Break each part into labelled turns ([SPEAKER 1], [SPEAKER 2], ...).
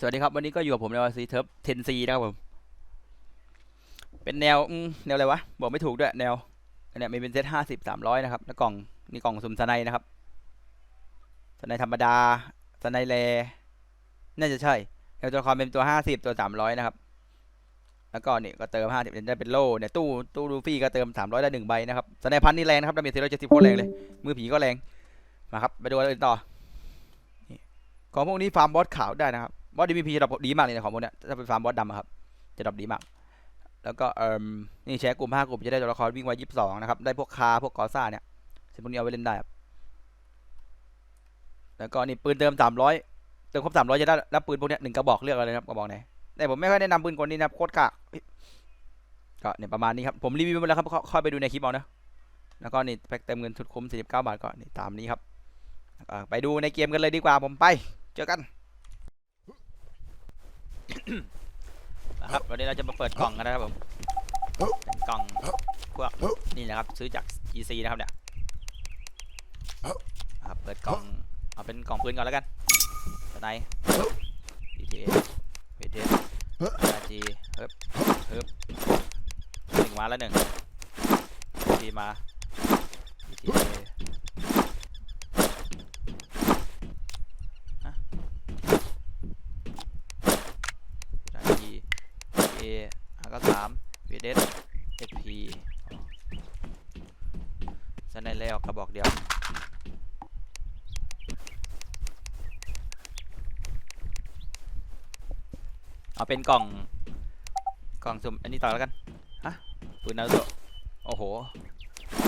[SPEAKER 1] สวัสดีครับ วันนี้ก็อยู่กับผมในวันซีเทิร์ฟเทนซีนะครับผม เป็นแนวแนวอะไรวะ บอกไม่ถูกด้วย แนวอันเนี้ยมีเป็นเซตห้าสิบสามร้อยนะครับ แล้วกล่องนี่กล่องสุ่มสไนนะครับสไนธรรมดาสไนแลน่าจะใช่แนวตัวละครเป็นตัวห้าสิบตัวสามร้อยนะครับ แล้วก็นี่ก็เติมห้าสิบได้เป็นโล่เนี่ยตู้ตู้ลูฟี่ก็เติมสามร้อยได้หนึ่งใบนะครับสไนพันนี่แรงนะครับดาเมจสี่ร้อยเจ็ดสิบโคตรแรงเลย มือผีก็แรง มาครับ ไปดูอะไรต่อ ของพวกนี้ฟาร์มบอสขาวได้นะครับ บอสดีมีพีจะดรอปดีมากเลยนะของพวกเนี้ยถ้าเป็นฟาร์มบอสดำอะครับจะดรอปดีมาก แล้วก็เอ่มนี่แชร์กลุ่มห้ากลุ่มจะได้ตัวละครวิ่งไวยี่สิบสองนะครับได้พวกคาพวกกอซ่าเนี่ยซึ่งพวกนี้เอาไว้เล่นได้ครับแล้วก็นี่ปืนเติมสามร้อยเติมครบสามร้อยจะได้รับปืนพวกเนี้ยหนึ่งกระบอกเลือกเอาเลยนะครับกระบอกไหนแต่ผมไม่ค่อยแนะนำปืนคนนี้นะครับโคตรกากก็เนี่ยประมาณนี้ครับผมรีวิวไปแล้วครับค่อยไปดูในคลิปเอานะแล้วก็นี่แพ็คเติมเงินทุนคุ้มสี่สิบเก้าบาทก็นี่ตามนี้ครับไปดูในเกมกันเลยดีกว่าผมไป เจอกัน นะครับวันนี้เราจะมาเปิดกล่องกันนะครับผมเป็นกล่องพวกนี่นะครับซื้อจาก GC นะครับเนี่ยครับเปิดกล่องเอาเป็นกล่องปืนก่อนแล้วกันสไน BTA BTS RG เฮ้บเฮ้บหนึ่งมาแล้วหนึ่งทีมา BTA ฮะ RG A ก็สาม VDS XP สไนแล้วกระบอกเดียวเอาเป็นกล่องกล่องสุ่มอันนี้ต่อแล้วกันฮะปืนนาโตโอ้โห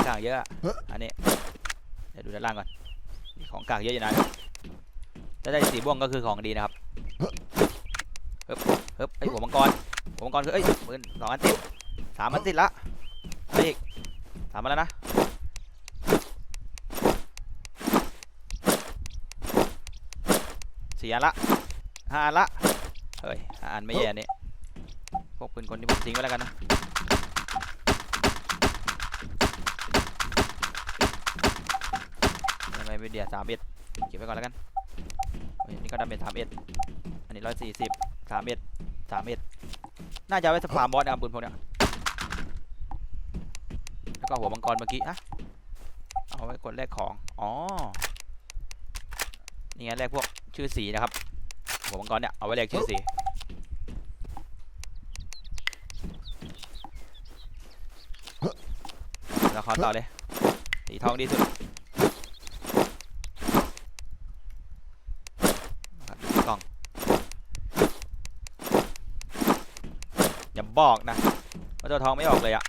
[SPEAKER 1] กางเยอะอันนี้เดี๋ยวดูด้านล่างก่อนของกางเยอะอยู่นะถ้าได้สีม่วงก็คือของดีนะครับเฮ้ยเฮ้ยไอหัวมังกร หัวมังกรคือเอ้ยปืนสองอันติดสามอันติดละอะไรอีกสามอันแล้วนะสี่อันละห้าอันละเฮ้ยห้าอันไม่แย่นี่พวกปืนคนที่ผมทิ้งไว้แล้วกันนะทำไมไม่เดียสามเอ็ดเก็บไว้ก่อนแล้วกันนี่ก็ดาเมจสามเอ็ดอันนี้ร้อยสี่สิบสามเอ็ดสามเอ็ด น่าจะเอาไว้สปามบอสนะครับปืนพวกเนี้ยแล้วก็หัวมังกรเมื่อกี้อะเอาไว้กดแลกของ อ๋อ นี่ไงแลกพวกชื่อสีนะครับ หัวมังกรเนี่ยเอาไว้แลกชื่อสีแล้วขอต่อเลย สีทองดีสุดนะครับดูกล่อง อย่าบอกนะว่าตัวทองไม่ออกเลยอะ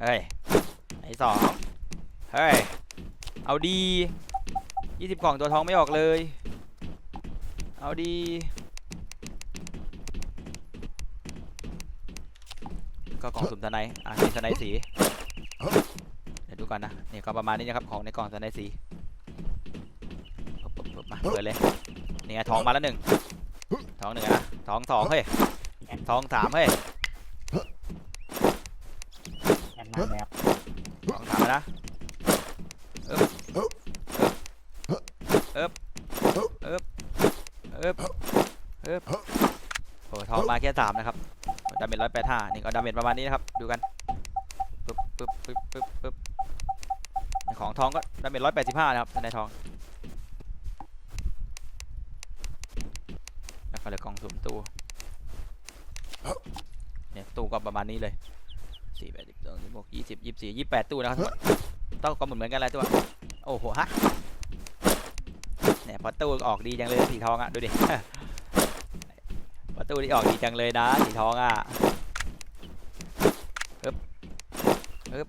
[SPEAKER 1] เฮ้ยไอสองเฮ้ย เอาดียี่สิบกล่องตัวทองไม่ออกเลย เอาดีก็กล่องสุ่มสไนด์อะมีสไนด์สี เดี๋ยวดูก่อนนะนี่ก็ประมาณนี้นะครับของในกล่องสไนด์สีปุ๊บปุ๊บมาเปิดเลย นี่ไงทองมาแล้วหนึ่งทองหนึ่งอะนะทองสองเฮ้ย ทองสามเฮ้ย
[SPEAKER 2] แอนนาแมป
[SPEAKER 1] ทองสามแล้วนะเอ๊บเอ๊บเอ๊บเอ๊บเอ๊บโอ้ทองมาแค่สามนะครับดาเมจร้อยแปดห้านี่ก็ดาเมจประมาณนี้นะครับ ดูกันปึ๊บปึ๊บปึ๊บปึ๊บปึ๊บของทองก็ดาเมจร้อยแปดสิบห้านะครับในทองแล้วก็เหลือกล่องสุ่มตู้เนี่ย ตู้ก็ประมาณนี้เลยสี่แปดสิบสองสิบหกยี่สิบยี่สิบสี่ยี่สิบแปดตู้นะครับทั้งหมดต้องก็เหมือนเหมือนกันอะไรตัวโอ้โหฮะเนี่ยพอตู้ออกดีจังเลยสีทองอะดูดิพอตู้นี่ออกดีจังเลยนะสีทองอะฮึบฮึบ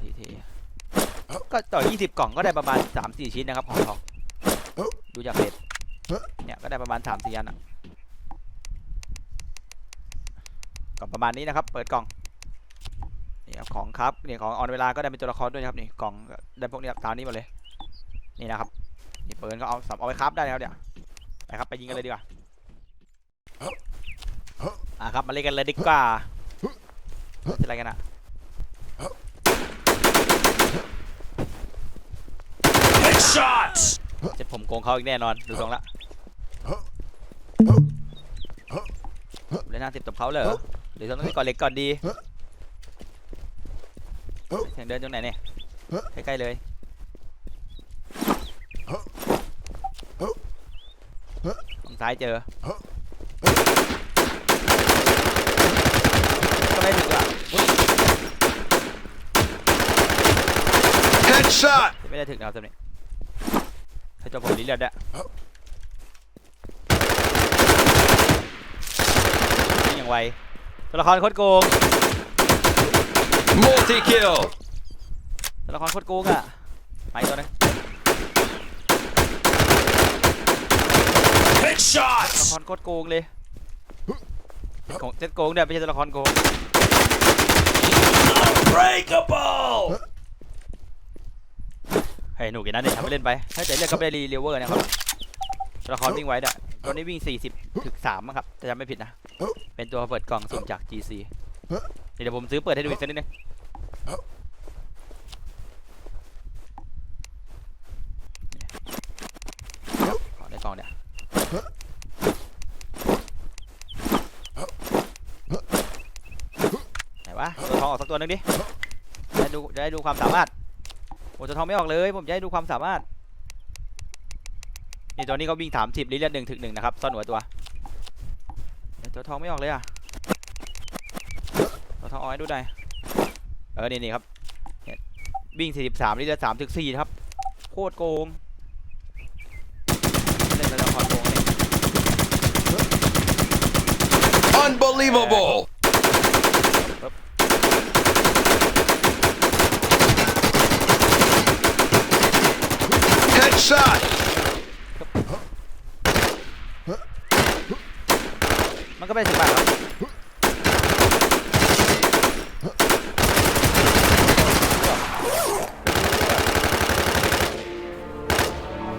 [SPEAKER 1] ทีทีก็ต่อยี่สิบกล่องก็ได้ประมาณสามสี่ชิ้นนะครับของทองดูจากเพจเนี่ยก็ได้ประมาณสามสี่อันอะ ก็ประมาณนี้นะครับ เปิดกล่องนี่ครับของครับนี่ของออนเวลาก็ได้เป็นตัวละครด้วยนะครับนี่กล่องก็ได้พวกนี้ครับตามนี้หมดเลย นี่นะครับนี่ปืนก็เอาสับเอาไว้ครับได้แล้วเนี่ยไปครับไปยิงกันเลยดีกว่าอะครับมาเล่นกันเลยดีกว่าจะอะไรกันอะ
[SPEAKER 3] Headshot!
[SPEAKER 1] เจะผมโกงเขาอีกแน่นอนดูตรงละล่นห้าสิบตบเขาเลย เหรอหรือต้องเล่นก่อนเหล็กก่อนดีเสียงเดินตรงไหนเนี่ย ใกล้ๆเลยฝั่งซ้ายเจอก็ไม่ถึงอะ
[SPEAKER 3] Headshot!
[SPEAKER 1] ไม่ได้ถึงนะครับตรงนี้ให้ตัวผมลิเลียดอะยิงอย่างไว ตัวละครโคตรโกง
[SPEAKER 3] Multi kill!
[SPEAKER 1] ตัวละครโคตรโกงอะไปตัวนึงตัวละ
[SPEAKER 3] Headshots!
[SPEAKER 1] ครโคตรโกงเลยโกงเจ็ดโกงเนี่ยไม่ใช่ตัวละครโกง
[SPEAKER 3] Unbreakable!
[SPEAKER 1] เฮ้ยหนูกินนะเนี่ยทำไปเล่นไป ถ้าจะเลือกก็ไปรีเรเวอร์นะครับตัวละครวิ่งไว้เด้อตัวนี้วิ่ง 40 ถึง3มั้งครับจะจำไม่ผิดนะ เป็นตัวเปิดกล่องสุ่มจาก GC เดี๋ยวผมซื้อเปิดให้ดูอีกสักนิดนึงขอในกล่องเดี๋ยวไหนวะตัวทองออกสักตัวหนึงดิจะได้ดูจะได้ดูความสามารถโอ้ตัวทองไม่ออกเลย ผมจะให้ดูความสามารถนี่ตัวนี้ก็วิ่งสามสิบลิเลียนหนึ่งถึงหนึ่งนะครับซ่อนหัวตัวเดี๋ยว ตัวทองไม่ออกเลยอะตัวทองออกให้ดูได้เออนี่นี่ครับเนี่ยวิ่งสี่สิบสามลิเลียนสามถึงสี่นะครับ โคตรโกงเล่นตัวละครโกงเนี่ย
[SPEAKER 3] Unbelievable! Headshot!
[SPEAKER 1] มันก็ไม่ได้ถึงบ้านครับ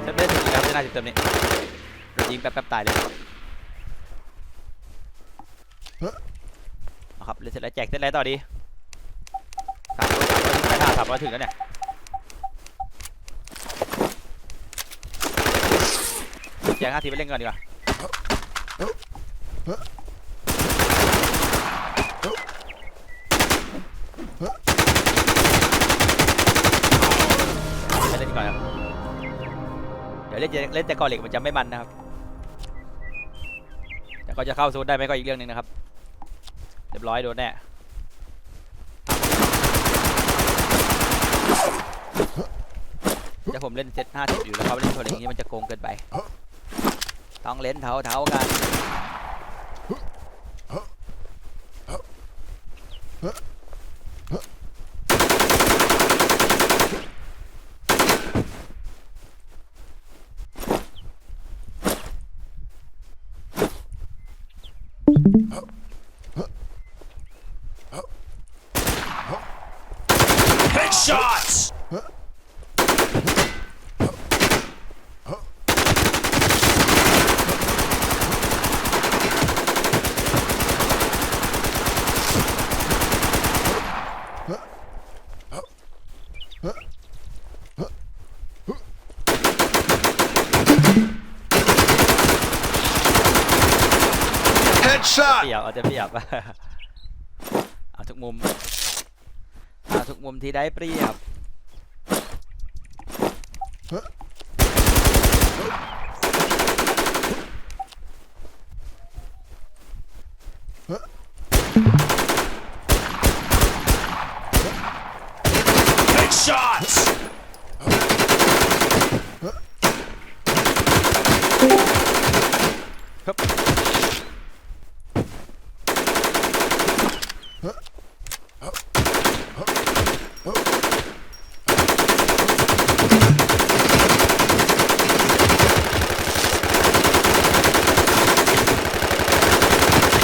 [SPEAKER 1] ฉันไม่ได้ถึงครับจะน่าจะเติมนี้โดนยิงแป๊บๆตายเลยเอาครับเล่นเสร็จแล้วแจกเสร็จแล้วต่อดีสามร้อยสามร้อยถึงแล้วเนี่ยแจกห้าทีไปเล่นก่อนดีกว่า ไปเล่นก่อนครับ เดี๋ยวเล่นเล่นแต่กอเหล็กมันจะไม่มันนะครับ แต่ก็จะเข้าโซนได้ไหมก็อีกเรื่องหนึงนะครับ เรียบร้อยโดนแน่จะผมเล่นเซตห้าสิบอยู่แล้วเขาเล่นโซนอย่างนี้มันจะโกงเกินไป ต้องเล่นเท้าเท้ากัน Oh. ยบเอาจะเปรียบเอาทุกมุม เอาทุกมุมที่ได้เปรียบ
[SPEAKER 3] Headshots!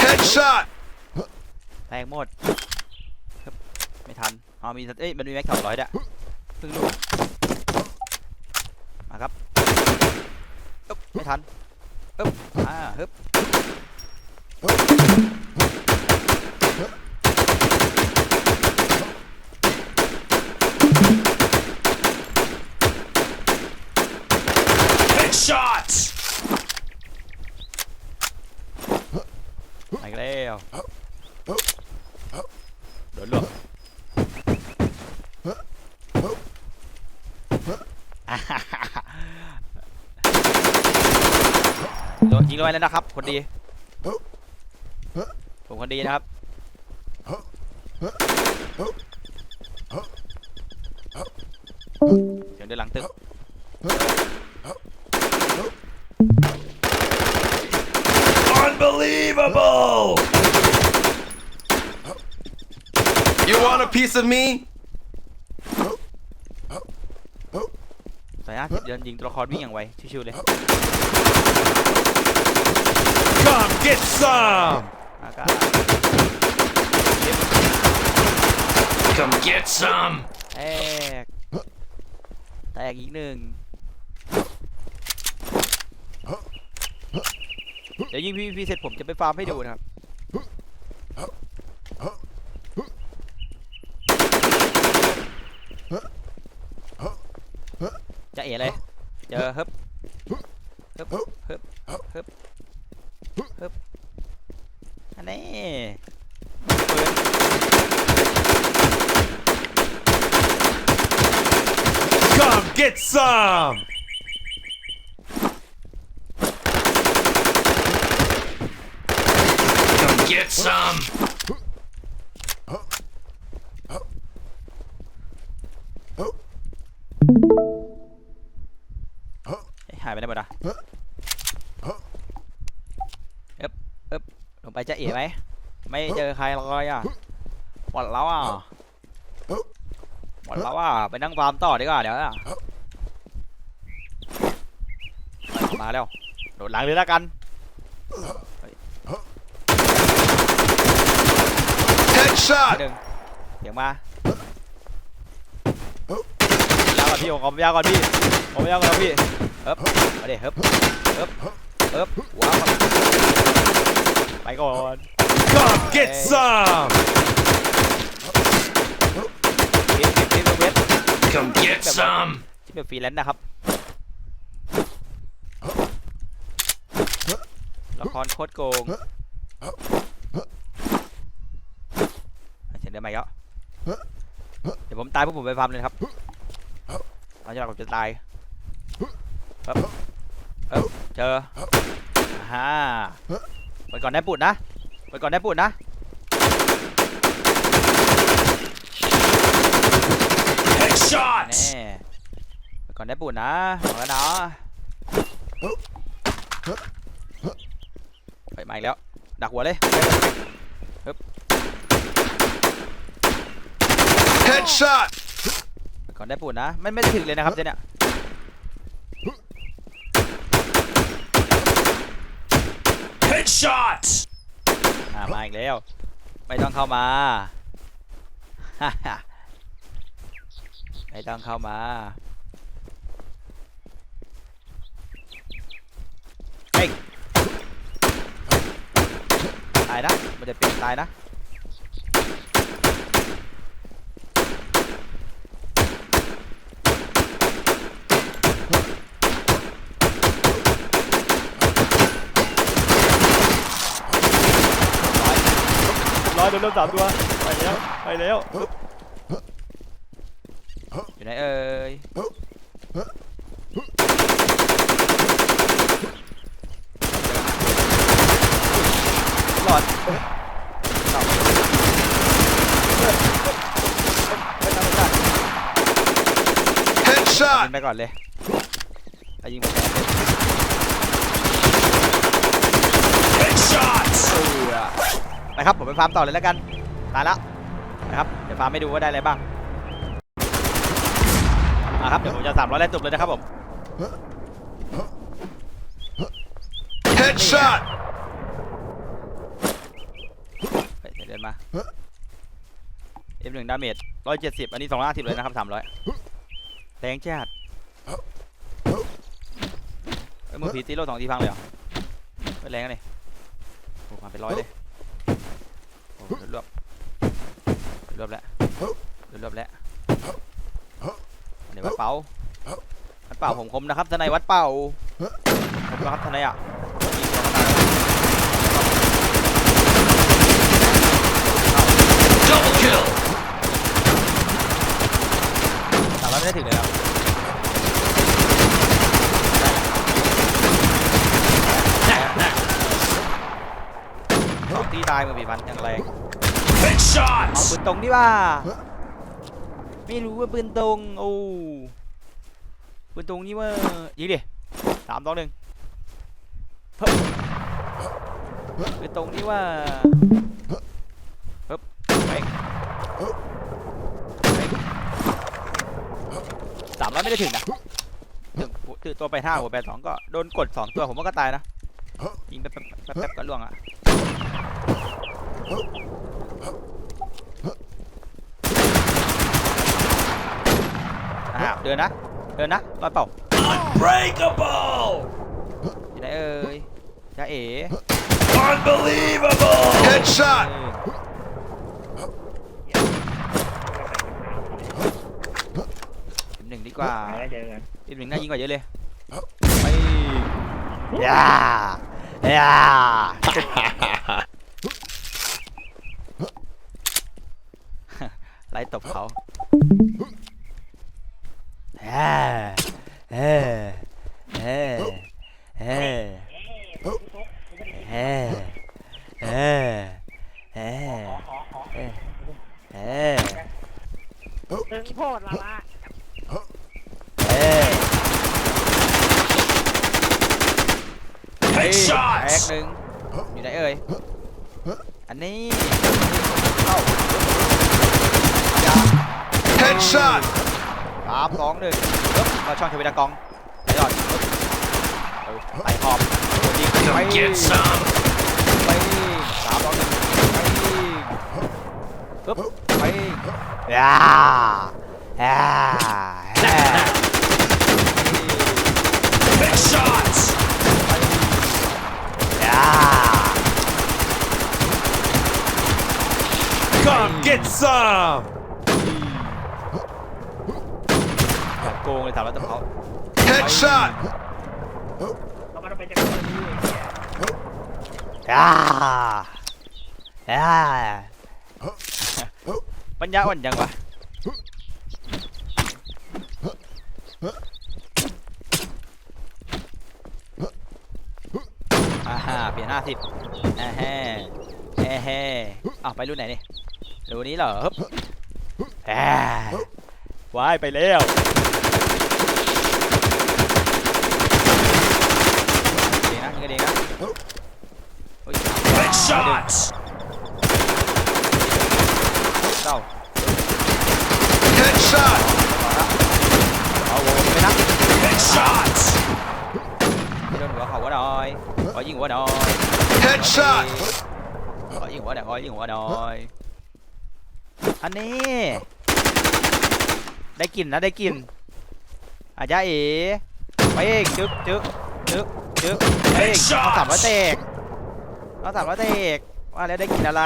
[SPEAKER 3] Headshot!
[SPEAKER 1] แตกหมดครับไม่ทันอ๋อ มีเอ้ยมันมีแม็กสองร้อยด้วยเพิ่งรู้มาครับอึ๊บไม่ทันอึ๊บอ่าฮึบ
[SPEAKER 3] Headshots!
[SPEAKER 1] ไปอีกแล้วโดนรวบ โดนยิงลงไปแล้วนะครับ คนดี ผมคนดีนะครับ เสียงเดินหลังตึก
[SPEAKER 3] Unbelievable! You want a piece of me?
[SPEAKER 1] สายห้าสิบเดินยิงตัวละครวิ่งอย่างไว ชิวๆเลย
[SPEAKER 3] Come get some!
[SPEAKER 1] อากาศ
[SPEAKER 3] Come get some!
[SPEAKER 1] แตก แตกอีกหนึ่งเดี๋ยวยิงพี่พี่เสร็จผมจะไปฟาร์มให้ดูนะครับ จะเอ๋เลย เจอฮึบฮึบฮึบฮึบ อันนี้ปืน
[SPEAKER 3] Come get some! Come get some!
[SPEAKER 1] ไปจะเอ๋ไหมไม่เจอใครเลยอะหมดแล้วอะหมดแล้วอะไปนั่งฟาร์มต่อดีกว่าเดี๋ยวอะมาแล้วโดดหลังเลยแล้วกัน
[SPEAKER 3] Headshot!
[SPEAKER 1] หนึ่งเสียงมายาวก่อนพี่ผมยาวก่อนพี่ผมยาวก่อนพี่เอ๊บมาดิเอ๊บเอ๊บเอ๊บว้าว ไปก่อน
[SPEAKER 3] Come get some!
[SPEAKER 1] เก็บเก็บเก็บเก็บ
[SPEAKER 3] Come get some!
[SPEAKER 1] ที่เป็นฟรีแลนซ์นะครับ ละครโคตรโกงเสียงเดินมาอีกแล้วเดี๋ยวผมตายพวกผมไปฟาร์มเลยนะครับหลังจากนั้นผมจะตายเอ๊บเอ๊บเจอฮ่า ไปก่อนได้ปุ่นนะไปก่อนได้ปุ่นนะ
[SPEAKER 3] Headshot!
[SPEAKER 1] แน่ไปก่อนได้ปุ่นนะบอกแล้วนะไปมาอีกแล้ว ดักหัวเลย
[SPEAKER 3] Headshot!
[SPEAKER 1] ไปก่อนได้ปุ่นนะ ไม่ไม่ได้ถึงเลยนะครับเจเนี่ย
[SPEAKER 3] shot
[SPEAKER 1] อ่ามาอีกแล้ว ไม่ต้องเข้ามาไม่ต้องเข้ามาเฮ้ยตายนะ มันจะเปลี่ยนตายนะ ร้ อยโดนเริ่มสามตัวไปแล้วไปแล้วอยู่ไหนเอ่ยหลอดเอ้ยหลอดเอ้ยไม่ได้ไม่ได้
[SPEAKER 3] Headshot!
[SPEAKER 1] ยิงไปก่อนเลยไปยิงผม
[SPEAKER 3] Headshots!
[SPEAKER 1] ไปครับ ผมไปฟาร์มต่อเลยแล้วกัน ตายแล้วนะครับ เดี๋ยวฟาร์มให้ดูว่าได้อะไรบ้างอะครับ เดี๋ยวผมจะสามร้อยแรกจบเลยนะครับผม
[SPEAKER 3] Headshot!
[SPEAKER 1] เฮ้ยเดินมา F1 ดาเมจ170 อันนี้ 250 เลยนะครับ 300แรงจัดเอ้ยมือผีตีโลสองทีพังเลยเหรอไม่แรงอะนี่โอ้มาเป็นร้อยเลยโอ้โดน รวบรวบแล้วรวบแล้วในวัดเป่าวัดเป่าผมคมนะครับทนายวัดเป่าผมนะครับทนายอะสามารถไม่ได้ถึงเลยครับ สองที่ตายมือบีบันยังแรงเอา
[SPEAKER 3] Headshots!
[SPEAKER 1] ปืนตรงดิว่า ไม่รู้ว่าปืนตรง โอ้ปืนตรงนี่ว่ายิงดิสามสองหนึ่งเพิ่มปืนตรงนี่ว่าเพิ่มไปไปสามร้อยไม่ได้ถึงนะถึงถือตัวไปห้าหัวไปสองก็โดนกดสองตัวผมว่าก็ตายนะยิงแป๊บแป๊บแป๊บแป๊บก็ล่วงอะ อ้าวเดินนะ เดินนะรอยเปล่า
[SPEAKER 3] Unbreakable!
[SPEAKER 1] อยู่ไหนเอ่ยจ้าเอ๋
[SPEAKER 3] Unbelievable! Headshot!
[SPEAKER 1] ทีมหนึ่งดีกว่า
[SPEAKER 2] หาแล้วเจอกัน
[SPEAKER 1] ทีมหนึ่งน่ายิงกว่าเยอะเลยไปยา ยาไล่ตบเขาเฮ้เฮ้เฮ้เฮ้เฮ้เฮ้เฮ้เฮ้
[SPEAKER 4] ตึงโพดละละ
[SPEAKER 1] เฮ้ แอก
[SPEAKER 3] Headshots!
[SPEAKER 1] หนึ่งอยู่ไหนเอ่ย อันนี้
[SPEAKER 3] Headshot!
[SPEAKER 1] สามสองหนึ่งปึ๊บเราช่องเทวิตา กองไปก่อนปึ๊บเออไปขอบยิงไป
[SPEAKER 3] Come get some!
[SPEAKER 1] ไปสามสองหนึ่งไปปึ๊บไปยาย่าย่า
[SPEAKER 3] Headshots!
[SPEAKER 1] ย่า
[SPEAKER 3] Come get some!
[SPEAKER 1] แบบ โกงเลยถามแล้วแต่เขา
[SPEAKER 3] Headshot!
[SPEAKER 2] เราไม่ต้องไปจักรนี้
[SPEAKER 1] ย่าย่าปัญญาอ่อนยังวะอ่าฮะเปลี่ยนห้าสิบแฮ่แฮ่แฮ่แฮ่อ้าวไปรุ่นไหนนี่รุ่นนี้เหรอฮึบแฮ่ว้ายไปแล้ว
[SPEAKER 3] Headshots.
[SPEAKER 1] Đâu?
[SPEAKER 3] Headshot. Headshots.
[SPEAKER 1] Đơn quả hậu quá rồi. Quả viên quả rồi.
[SPEAKER 3] Headshot.
[SPEAKER 1] Quả viên quả rồi, quả viên quả rồi. Anh nè. Đây kìm nè đây kìm. À giá ý. Quay trước, trước, trước, trước. ได้กลิ่นนะได้กลิ่นอาจ้าเอ๋ไปเองจึ๊กจึ๊กจึ๊กจึ๊กไปเองเอาสามร้อยเตกเอาสามร้อยเตกว่าแล้วได้กลิ่นอะไร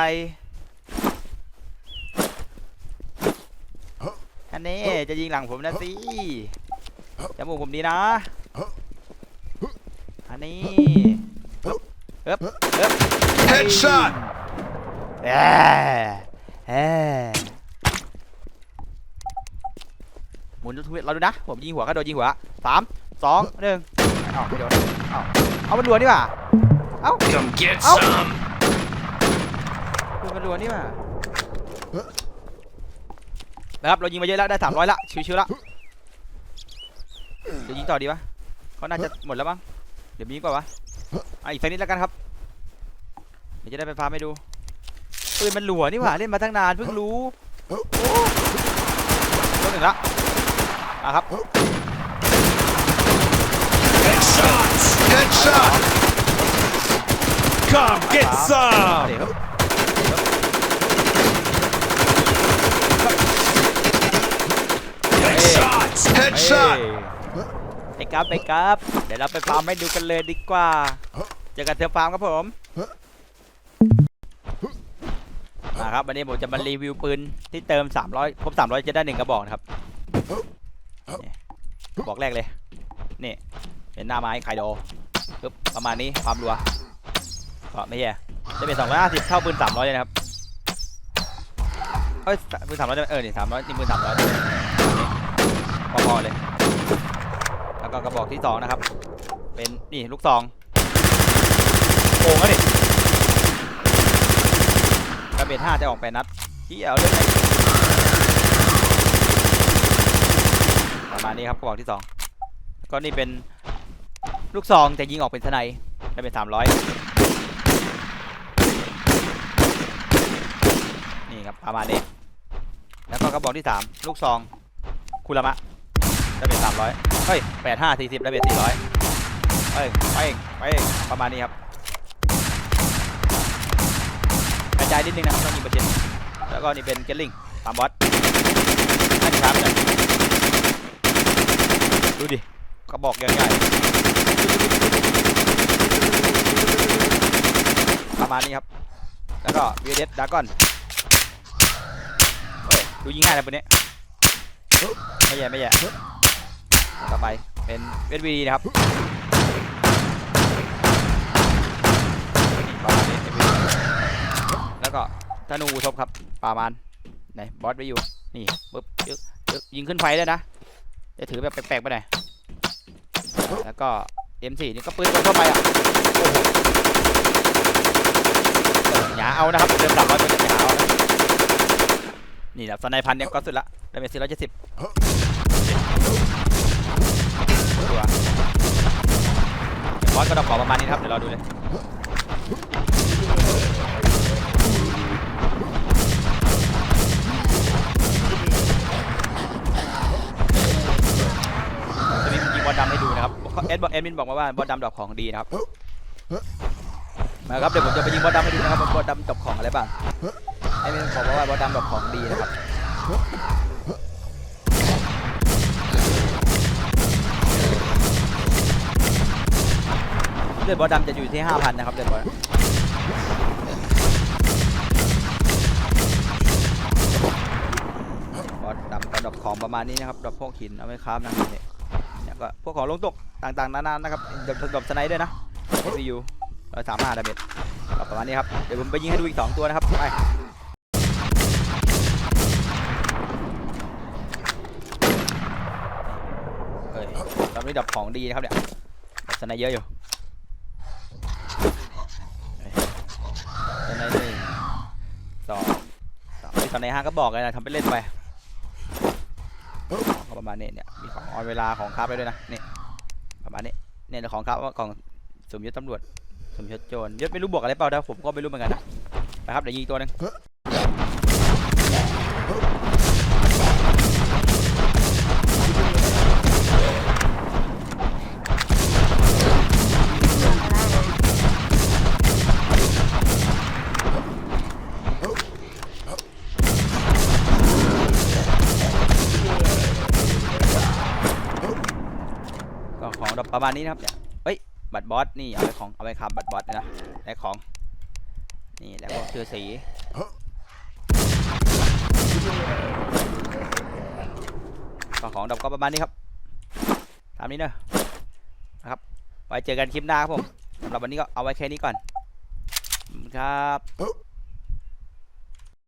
[SPEAKER 1] อันนี้จะยิงหลังผมนะสิจมูกผมดีนะ อันนี้เอ๊บเอ๊บเอ๊บ
[SPEAKER 3] Headshot!
[SPEAKER 1] เอ้เอ้หมุนทวิตเราดูนะ ผมยิงหัวก็โดนยิงหัวสามสองหนึ่งเอ้าไม่โดนเอ้า เอามันรัวนี่หว่า
[SPEAKER 3] Come get
[SPEAKER 1] Ow.
[SPEAKER 3] some!
[SPEAKER 1] ปืนมันรัวนี่หว่านะครับเรายิงมาเยอะแล้วได้สามร้อยละชิวๆละเดี๋ยวยิงต่อดีปะเขาน่าจะหมดแล้วมั้งเดี๋ยวมีอีกว่าวะอะอีกสักนิดแล้วกันครับเดี๋ยวจะได้ไปฟาร์มให้ดูปืนมันหลัวนี่หว่าเล่นมาตั้งนานเพิ่งรู้โอ้ตัวหนึ่งละมาครับ
[SPEAKER 3] Headshots! Headshot! Come get some!
[SPEAKER 1] เดี๋ยว
[SPEAKER 3] Headshots! Headshot!
[SPEAKER 1] ไปครับไปครับ เดี๋ยวเราไปฟาร์มให้ดูกันเลยดีกว่า เจอกันเถอฟาร์มครับผมมาครับวันนี้ผมจะมารีวิวปืนที่เติม 300ครบ300 จะได้หนึ่งกระบอกนะครับ บอกแรกเลย นี่ เป็นหน้าไม้ไคโดปึ๊บประมาณนี้ความรัวก็ไม่แย่จะเป็น250เท่าปืน300เลยนะครับเอ้ยปืน300จะเออนี่300นี่ปืน300พอๆเลยแล้วก็กระบอกที่สองนะครับ เป็นนี่ลูกซองโอ่งแล้วดิกระเบ็ดห้าจะออกไปนัดที่เอาเรื่องไหนประมาณนี้ครับกระบอกที่สองก็นี่เป็น ลูกซองแต่ยิงออกเป็นสไนด์ได้เป็นสามร้อยนี่ครับประมาณนี้ แล้วก็กระบอกที่สามลูกซองคุรามะได้เป็นสามร้อยเฮ้ยแปดห้าสี่สิบได้เป็นสี่ร้อยเอ้ยไปเองไปเองประมาณนี้ครับกระจายนิดนึงนะครับต้องยิงเปอร์เซ็นแล้วก็นี่เป็นเกลลิงตามบอสให้ครับดูดิ กระบอกใหญ่ๆประมาณนี้ครับ แล้วก็วีเดสดากอนดูยิงง่ายนะปืนนี้ไม่แย่ไม่แย่ต่อไปเป็นเวทวีดีนะครับแล้วก็ธนูทบครับประมาณไหนบอสไปอยู่นี่ปึ๊บยิงขึ้นไฟได้นะจะถือแบบแปลกๆไปหน่อย แล้วก็ M4 นี่ก็ปืนทั่วไปอะโอ้โหอย่าเอานะครับเดิมหลักร้อยเปอร์เซ็นต์อย่าเอานะนี่แหละสไนพันเนี่ยก็สุดละดาเมจสี่ร้อยเจ็ดสิบตัวบอสก็ดอกขอประมาณนี้นะครับ เดี๋ยวเราดูเลยจะมียิงบอสดำให้ดูนะครับ เอ็ดบอกเอดมินบอกมาว่าบอสดำดรอกของดีนะครับ มาครับเดี๋ยวผมจะไปยิงบอสดำให้ดูนะครับว่าบอสดำดอกของอะไรบ้างไอ้นี่บอกมาว่าบอสดำดรอกของดีนะครับเลือดบอสดำจะอยู่ที่5,000นะครับเลือดบอสบอสดำก็ดอกของประมาณนี้นะครับดอกพวกหินเอาไว้ค้านะครับเนี่ย ก็พวกของลงตกต่างๆนานานะครับดอกดอกสไนด์ด้วยนะ CPU ร้อยสามห้าดาเมจประมาณนี้ครับ เดี๋ยวผมไปยิงให้ดูอีก2ตัวนะครับไปเอ้ยตอนนี้ดับของดีนะครับเนี่ยดับสไนด์เยอะอยู่สไนด์หนึ่งสองสามสไนด์ห้าก็บอกเลยนะทำไปเล่นไป ประมาณนี้เนี่ยมีของออนเวลาของคราบไปด้วยนะนี่ประมาณนี้เนี่ยของคราฟว่าของสมยศตำรวจสมยศโจรยศไม่รู้บวกอะไรเปล่านะผมก็ไม่รู้เหมือนกันนะไปครับเดี๋ยวยิงตัวหนึง ประมาณนี้นะครับเนี่ยเอ้ยบัตรบอสนี่เอาไปของเอาไปขับบัตรบอสนะได้ของนี่แล้วก็เชือสีก็ของดอกก็ประมาณนี้ครับตามนี้เนอะนะครับไว้เจอกันคลิปหน้าครับผมสำหรับวันนี้ก็เอาไว้แค่นี้ก่อนครับ